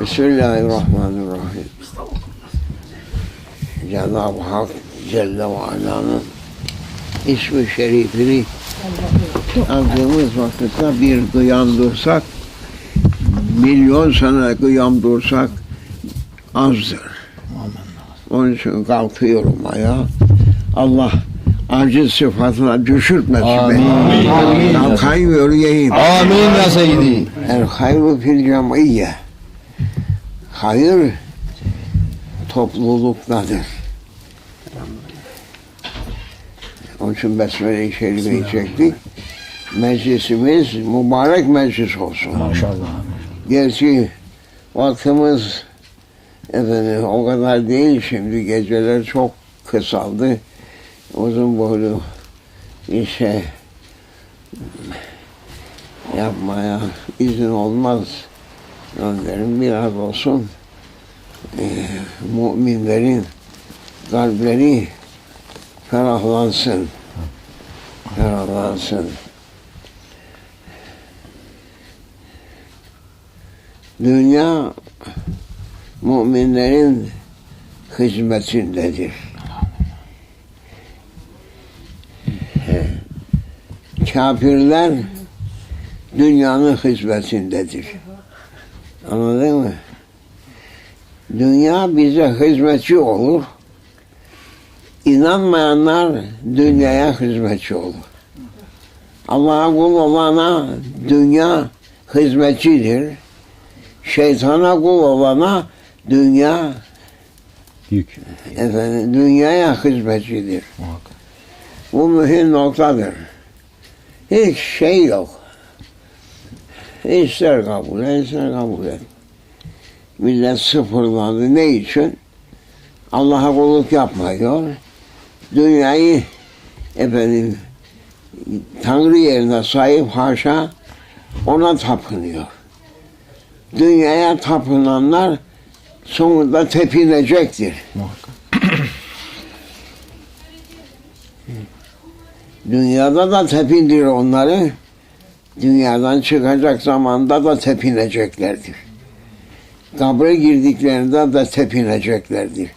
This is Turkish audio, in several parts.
Bismillahirrahmanirrahim. Cenab-ı Hak Celle ve Ala'nın ismi şerifini andığımız vakitte bir kıyam dursak, milyon sene kıyam dursak azdır. Onun için kalkıyorum ayağa. Allah aciz sıfatına düşürtmesin beni. Amin. Kalkayım yürüyeyim. Amin ya seyyidi. El hayru fil cem'iyye. Hayır topluluktadır. Onun için Besmele-i Şerife'yi çektik. Meclisimiz mübarek meclis olsun. Maşallah. Gerçi vaktimiz efendim o kadar değil şimdi geceler çok kısaldı. Uzun boylu işe yapmaya izin olmaz. Önlerim biraz olsun eee, müminlerin kalpleri ferahlansın. Ferahlansın. Dünya müminlerin hizmetindedir. Kafirler dünyanın hizmetindedir. Anladın mı? Dünya bize hizmetçi olur. İnanmayanlar dünyaya hizmetçi olur. Allah'a kul olana dünya hizmetçidir. Şeytana kul olana dünya Yük. efendim dünyaya hizmetçidir. Muhakkak. Bu mühim noktadır. Hiç şey yok. İster kabul et, ister kabul et. Millet sıfırlandı. Ne için? Allah'a kulluk yapmıyor. Dünyayı efendim Tanrı yerine sahip haşa ona tapınıyor. Dünyaya tapınanlar sonunda tepinecektir. Dünyada da tepindir onları. Dünyadan çıkacak zamanda da tepineceklerdir. Kabre girdiklerinde de tepineceklerdir.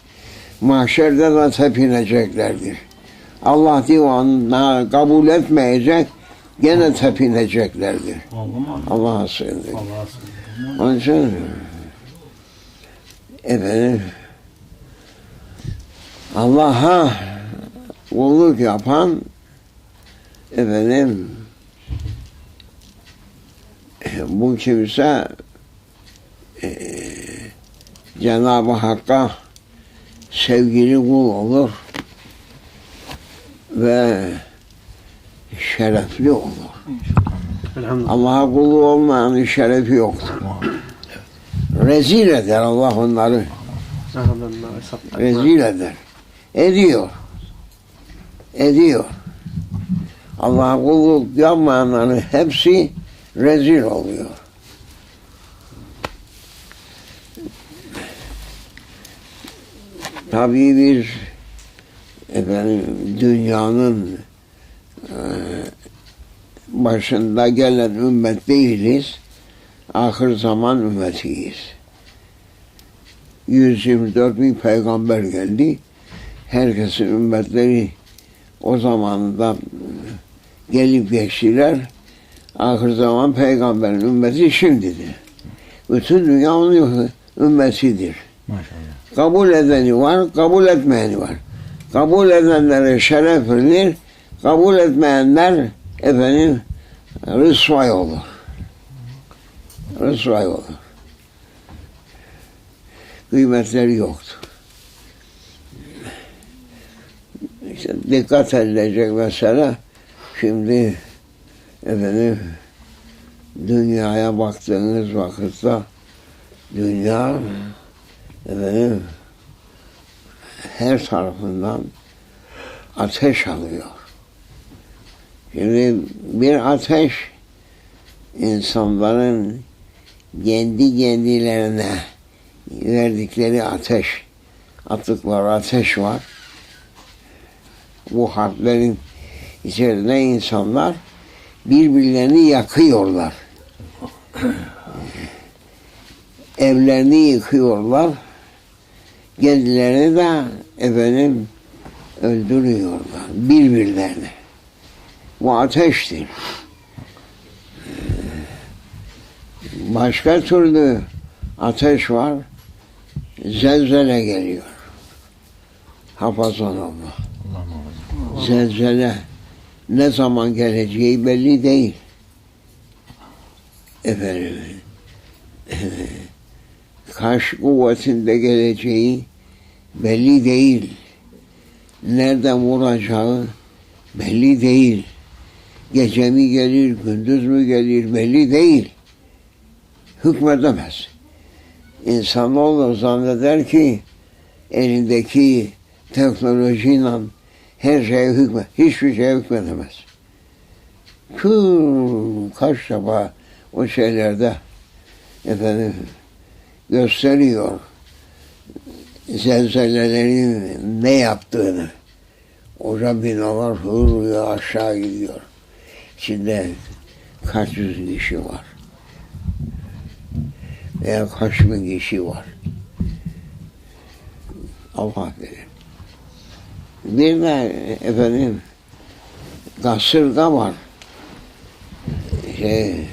Mahşerde de tepineceklerdir. Allah divanına kabul etmeyecek, gene tepineceklerdir. Allah'a sığındık. Onun için efendim Allah'a kulluk yapan efendim bu kimse e, Cenab-ı Hakk'a sevgili kul olur ve şerefli olur. Allah'a kulu olmayanın şerefi yoktur. Rezil eder Allah onları. Rezil eder. Ediyor. Ediyor. Allah'a kulluk yapmayanların hepsi rezil oluyor. Tabii bir efendim dünyanın e, başında gelen ümmet değiliz. Ahir zaman ümmetiyiz. 124 bin peygamber geldi. Herkesin ümmetleri o zamanda gelip geçtiler. Ahir zaman peygamberin ümmeti şimdidir. Bütün dünya onun ümmetidir. Maşallah. Kabul edeni var, kabul etmeyeni var. Kabul edenlere şeref verilir, kabul etmeyenler efendim rısvay olur. Rısvay olur. Kıymetleri yoktur. İşte dikkat edilecek mesele şimdi efendim dünyaya baktığınız vakitte dünya efendim her tarafından ateş alıyor. Şimdi bir ateş insanların kendi kendilerine verdikleri ateş, attıkları ateş var. Bu harplerin içerisinde insanlar birbirlerini yakıyorlar. evlerini yıkıyorlar. Kendilerini de efendim öldürüyorlar birbirlerini. Bu ateştir. Başka türlü ateş var. Zelzele geliyor. Hafazan Allah. Zelzele ne zaman geleceği belli değil. Efendim, kaç kuvvetinde geleceği belli değil. Nereden vuracağı belli değil. Gece mi gelir, gündüz mü gelir belli değil. Hükmedemez. İnsanoğlu zanneder ki elindeki teknolojiyle her şeye hükmet, hiçbir şeye hükmedemez. Kıl kaç defa o şeylerde efendim gösteriyor zelzelelerin ne yaptığını. Oca binalar hırlıyor aşağı gidiyor. İçinde kaç yüz kişi var. Veya kaç bin kişi var. Allah bilir. Bir de efendim kasırga var. Şey,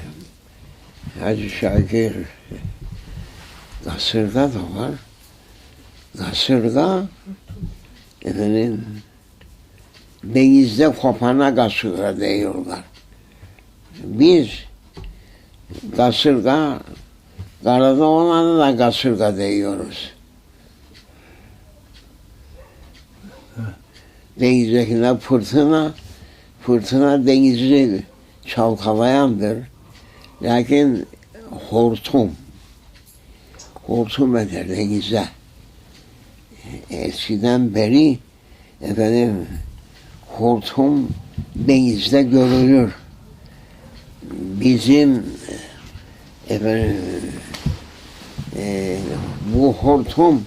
Hacı Şakir kasırga da var. Kasırga efendim denizde kopana kasırga diyorlar. Biz kasırga karada olanı da kasırga diyoruz. Denizdekine fırtına fırtına denizi çalkalayandır. Lakin hortum hortum eder denize. Eskiden beri efendim hortum denizde görülür. Bizim efendim e, bu hortum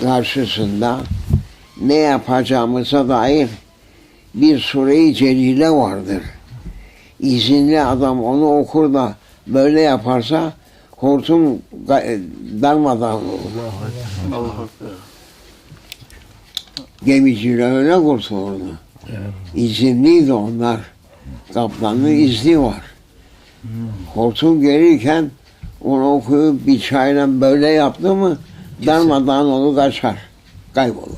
karşısında ne yapacağımıza dair bir sure-i celile vardır. İzinli adam onu okur da böyle yaparsa hortum ga- darmadan olur. Allah Ekber. Gemiciler öyle kurtulurdu. İzinliydi onlar. Kaplanın izni var. Hortum gelirken onu okuyup bir çayla böyle yaptı mı darmadan onu kaçar. Kaybolur.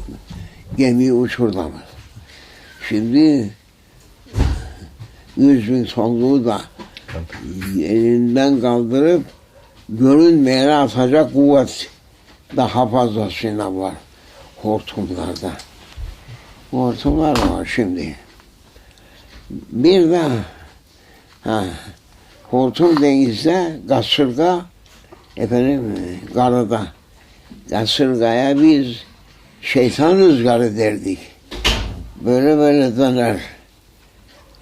Gemiyi uçuramaz. Şimdi yüz bin tonluğu da elinden kaldırıp görünmeyene atacak kuvvet daha fazlasıyla var hortumlarda. Hortumlar var şimdi. Bir de ha, hortum denizde kasırga efendim karada. Kasırgaya biz şeytan rüzgarı derdik. Böyle böyle döner.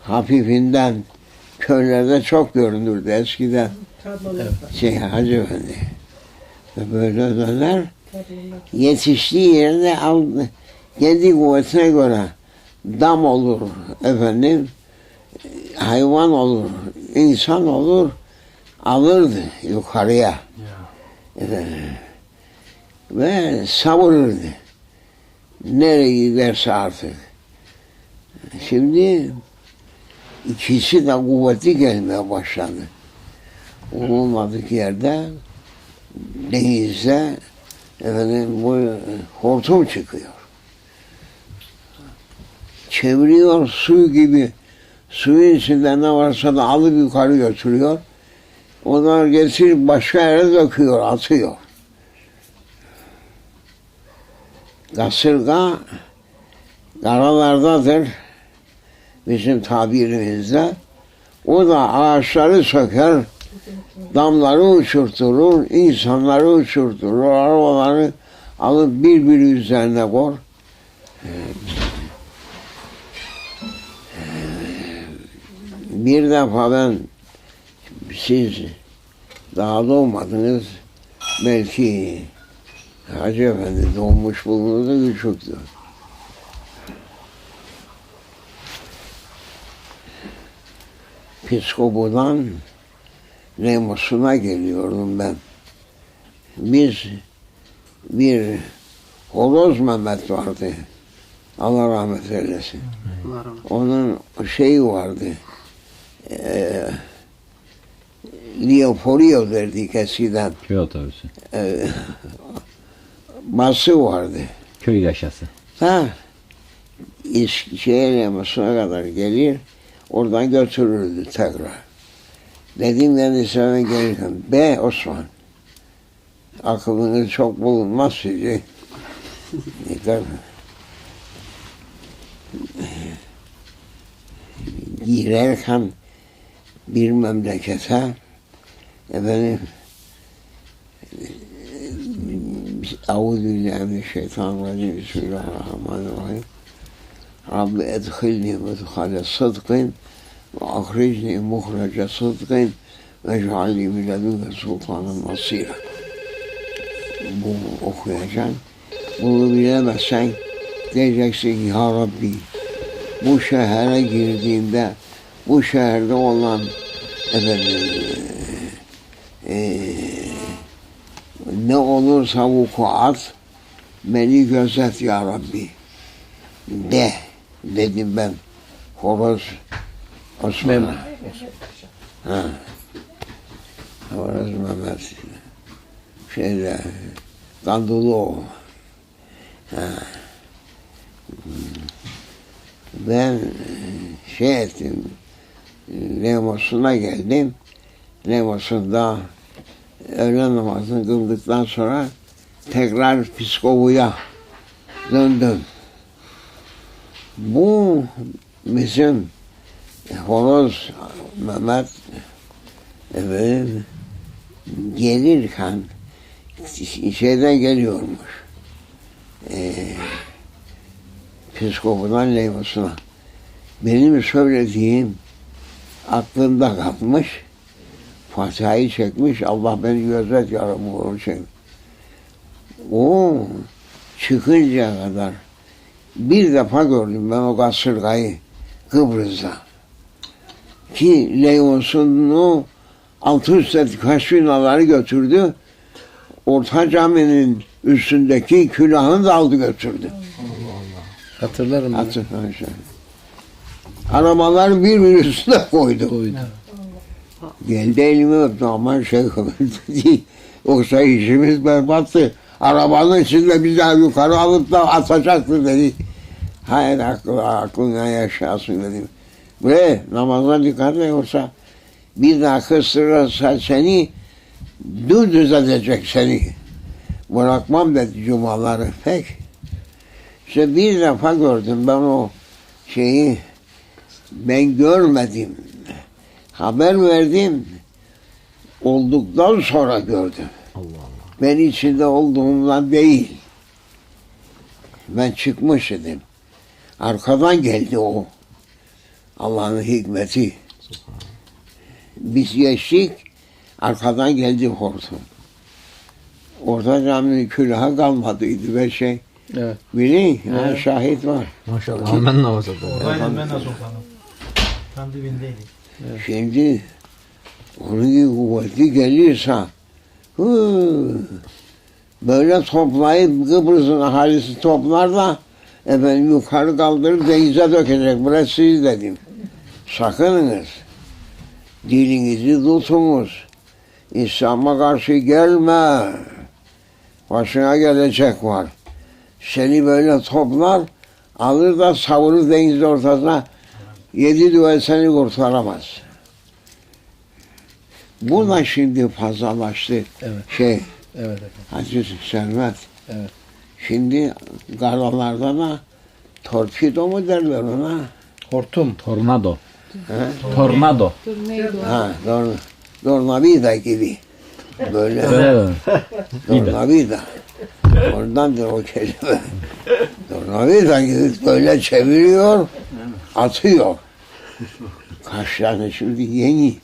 Hafifinden köylerde çok görünürdü eskiden. Şey Hacı Efendi. Böyle döner yetiştiği yerde al, kendi kuvvetine göre dam olur efendim hayvan olur insan olur alırdı yukarıya efendim, ve savururdu nereye giderse artık şimdi ikisi de kuvvetli gelmeye başladı olmadık yerde denizde efendim bu e, hortum çıkıyor. Çeviriyor su gibi. Suyun içinde ne varsa da alıp yukarı götürüyor. Onları getirip başka yere döküyor, atıyor. Kasırga karalardadır. Bizim tabirimizde. O da ağaçları söker, damları uçurturur, insanları uçurturur, arabaları alıp birbiri üzerine kor. Bir defa ben siz daha doğmadınız belki Hacı Efendi doğmuş bulunurdu küçüktü. Psikopodan Remos'una geliyordum ben. Biz bir Horoz Mehmet vardı. Allah rahmet eylesin. Allah razı olsun. Onun şeyi vardı. Eee Leoporio derdik eskiden. Köy otobüsü. Eee bası vardı. Köy yaşası. Ha, iş, şehir yamasına kadar gelir, oradan götürürdü tekrar. Dedim ben de sana gelirken, be Osman, aklınız çok bulunmaz sizi. Yeter. Girerken bir memlekete, efendim, Euzubillahimineşşeytanirracim. Bismillahirrahmanirrahim. Rabbi edhilni medhale sıdkın ve ahricni muhrece sıdkın ve cealni min ledunke sultanın nasira. Bunu okuyacaksın. Bunu bilemezsen diyeceksin ki ya Rabbi bu şehre girdiğimde bu şehirde olan efendim eee ne olursa vukuat beni gözet ya Rabbi. De dedim ben. Horoz Osman'a. Ha. Horoz Mehmet. Şeyde Kandılı Ha. Ben şey ettim. Lemos'una geldim. Lemos'unda öğle namazını kıldıktan sonra tekrar psikovuya döndüm. Bu bizim horoz Mehmet efendim, gelirken şeyden geliyormuş. Ee, psikovudan Leymos'una. Benim söylediğim aklımda kalmış. Fatiha'yı çekmiş. Allah beni gözet ya Rabbi onun için. O çıkıncaya kadar bir defa gördüm ben o kasırgayı Kıbrıs'ta. Ki Leonsun'u altı üstte kaşinaları götürdü. Orta caminin üstündeki külahını da aldı götürdü. Hatırlarım. bunu. Hatırlayın şöyle. Arabalar birbirinin üstüne koydu. Koydu. Geldi elimi öptü aman şey dedi. Yoksa işimiz berbattı. Arabanın içinde bizi yukarı alıp da atacaktı dedi. Hayır aklı, aklına yaşasın dedim. Ve namaza dikkat et yoksa bir daha kıstırırsa seni dümdüz edecek seni. Bırakmam dedi cumaları pek. İşte bir defa gördüm ben o şeyi ben görmedim haber verdim. Olduktan sonra gördüm. Allah Allah. Ben içinde olduğumdan değil. Ben çıkmış idim. Arkadan geldi o. Allah'ın hikmeti. Biz geçtik. Arkadan geldi hortum. Orta caminin külahı kalmadıydı ve şey. Evet. Bilin, ha, şahit var. Maşallah. Hemen namaz oldu. Oradaydım ben de dibindeydik. Şimdi onun gibi kuvvetli gelirse hı, böyle toplayıp Kıbrıs'ın ahalisi toplar da efendim yukarı kaldırıp denize dökecek. Burası siz dedim. Sakınınız. Dilinizi tutunuz. İslam'a karşı gelme. Başına gelecek var. Seni böyle toplar, alır da savurur deniz ortasına Yedi düvel seni kurtaramaz. Bu da şimdi fazlalaştı. Evet. Şey, Evet efendim. Hacı Servet. Evet. Şimdi karalarda da torpido mu derler ona? Hortum. Tornado. He? Tornado. Ha, doğru. Dornavida gibi. Böyle Evet. Dornavida. Oradandır o kelime. Dornavida gibi böyle çeviriyor, atıyor. Kaşlarını şimdi yeni.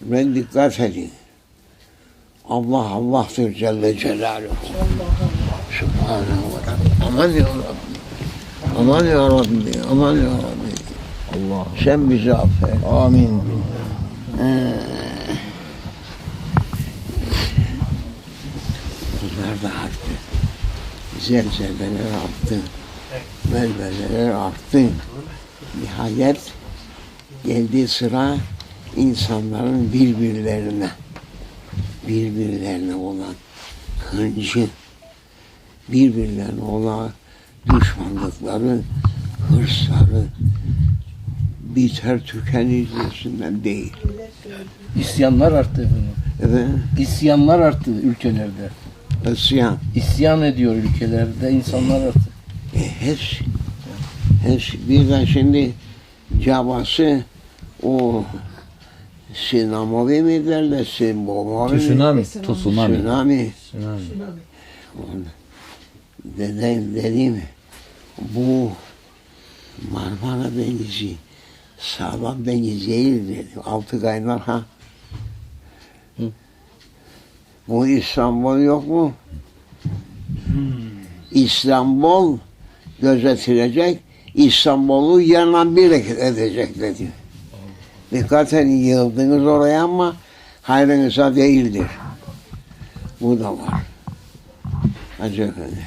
Ben dikkat edin. Allah Allah'tır Celle Celaluhu. Subhanahu ve Aman ya Rabbi. Aman ya Rabbi. Aman ya Rabbi. Allah. Sen bizi affet. Amin. Ee, bunlar da arttı. Zelzeleler arttı. Belbeleler arttı. Nihayet geldi sıra insanların birbirlerine birbirlerine olan hıncı, birbirlerine olan düşmanlıkları, hırsları biter tükenircesinden değil. İsyanlar arttı efendim. Efendim, İsyanlar arttı ülkelerde. isyan. İsyan ediyor ülkelerde insanlar arttı. E, hepsi, hepsi birden şimdi cabası o sinemavi mi derler, simbomavi mi? Tsunami. Tsunami. Tsunami. Dediğim, dediğim bu Marmara Denizi sağlam deniz değil dedim. Altı kaynar ha. Hı. Bu İstanbul yok mu? İstanbul gözetilecek. İstanbul'u yandan bir edecek dedi. Dikkaten yığıldınız oraya ama hayrınıza değildir. Bu da var. Hacı Efendi.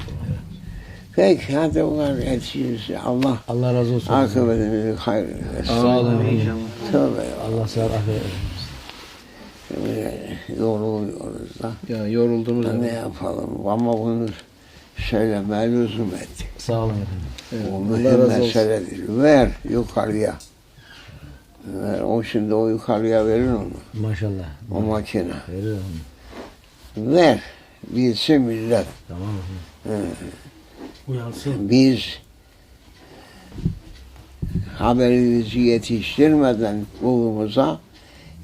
Peki hadi var yetişiriz. Allah Allah razı olsun. akıbetimizi hayır. Sağ olun efendim. Tövbe. Allah size afiyet versin. Böyle Yoruluyoruz da. Ya yoruldunuz. Ne yapalım ama bunu söylemeye lüzum ettik. Sağ olun efendim. Evet, O Allah mühim razı olsun. meseledir. Ver yukarıya. Ver. O şimdi o yukarıya verir onu. Maşallah. O makine. Veriyorum. Ver. Bilsin millet. Tamam efendim. Uyansın. Biz haberimizi yetiştirmeden kulumuza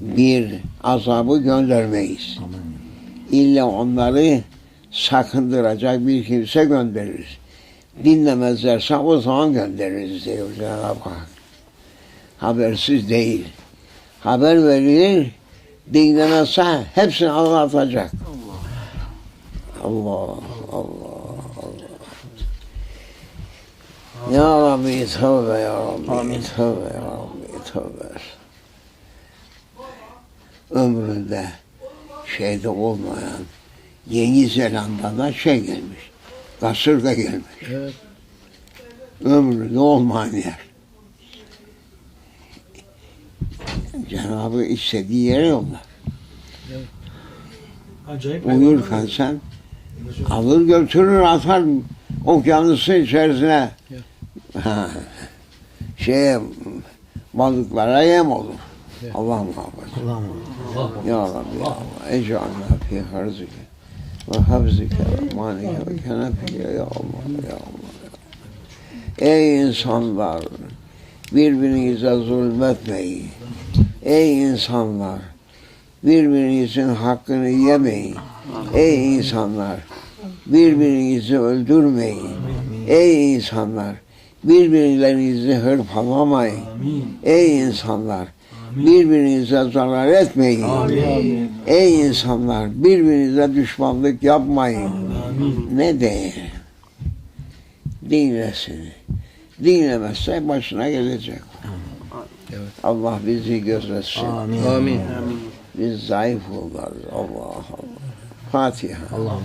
bir azabı göndermeyiz. Aman. İlla onları sakındıracak bir kimse göndeririz. Dinlemezlerse o zaman göndeririz diyor Cenab-ı Hak. Habersiz değil. Haber verilir, dinlemezse hepsini anlatacak. Allah, Allah, Allah. Ya Rabbi tövbe ya Rabbi, tövbe ya Rabbi, tövbe. Ömründe şeyde olmayan Yeni Zelanda'da şey gelmiş. Kasırga gelmiş. Evet. Ömründe olmayan yer. Cenabı istediği yere yollar. Acayip. Uyurken sen alır götürür atar okyanusun içerisine. Ha, şeye balıklara yem olur. Evet. Allah muhafaza. Allah'ım. Ya Rabbi Allah. Ec'alna fi harzike ve havzike ve manike ve kenefike ya Allah ya Allah. Ey insanlar birbirinize zulmetmeyin. Ey insanlar birbirinizin hakkını yemeyin. Ey insanlar birbirinizi öldürmeyin. Ey insanlar birbirlerinizi hırpalamayın. Ey insanlar. Birbirinize zarar etmeyin. Amin. Ey insanlar birbirinize düşmanlık yapmayın. Amin. Ne değer? Dinlesin. Dinlemezse başına gelecek. Evet. Allah bizi gözetsin. Amin. Amin. Biz zayıf oluruz. Allah Allah. Fatiha. Allah'ım.